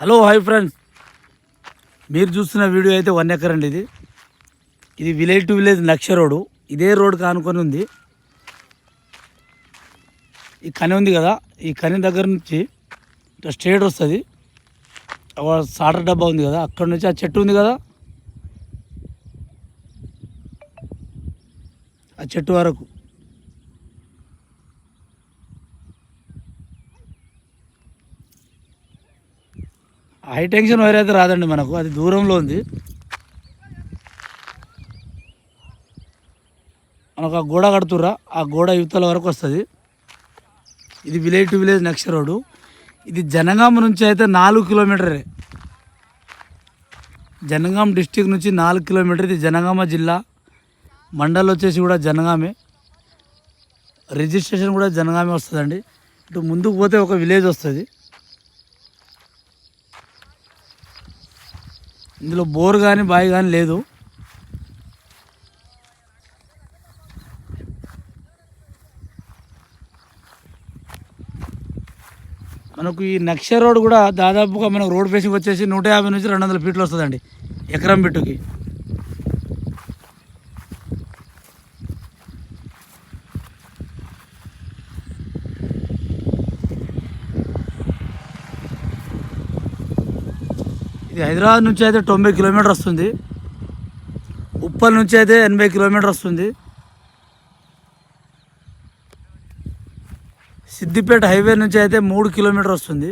Hello hi friends. మీరు చూస్తున్న video అయితే వన్ ఎకర్ అండి ఇది. ఇది విలేజ్ టు విలేజ్ లక్ష రోడ్డు. ఇదే రోడ్ కానుకొని ఉంది. ఈ కని ఉంది కదా ఈ కని దగ్గర నుంచి స్ట్రేట్ వస్తుంది. సాటర్ డబ్బా ఉంది కదా అక్కడ నుంచి ఆ చెట్టు ఉంది కదా. ఆ చెట్టు వరకు. హై టెన్షన్ వైర్ అయితే రాదండి మనకు అది దూరంలో ఉంది. మనకు ఆ గోడ కడుతుర్రా ఆ గోడ యువతల వరకు వస్తుంది. ఇది village to village next road. ఇది జనగామ నుంచి అయితే నాలుగు కిలోమీటరే. జనగాం డిస్టిక్ నుంచి నాలుగు కిలోమీటర్ ఇది జనగామ జిల్లా. మండల్ వచ్చేసి కూడా జనగామే. రిజిస్ట్రేషన్ కూడా జనగామే వస్తుందండి. ఇటు ముందుకు పోతే ఒక విలేజ్ వస్తుంది. ఇందులో బోర్ కానీ బావి కానీ లేదు. మనకు ఈ నక్ష రోడ్ కూడా దాదాపుగా మనకు రోడ్ ఫేసింగ్ వచ్చేసి నూట యాభై నుంచి రెండు వందల ఫీట్లు వస్తుందండి ఎకరం బిట్టుకి. ఇది హైదరాబాద్ నుంచి అయితే తొంభై కిలోమీటర్ వస్తుంది. ఉప్పల్ నుంచి అయితే ఎనభై కిలోమీటర్ వస్తుంది. సిద్దిపేట హైవే నుంచి అయితే మూడు కిలోమీటర్ వస్తుంది.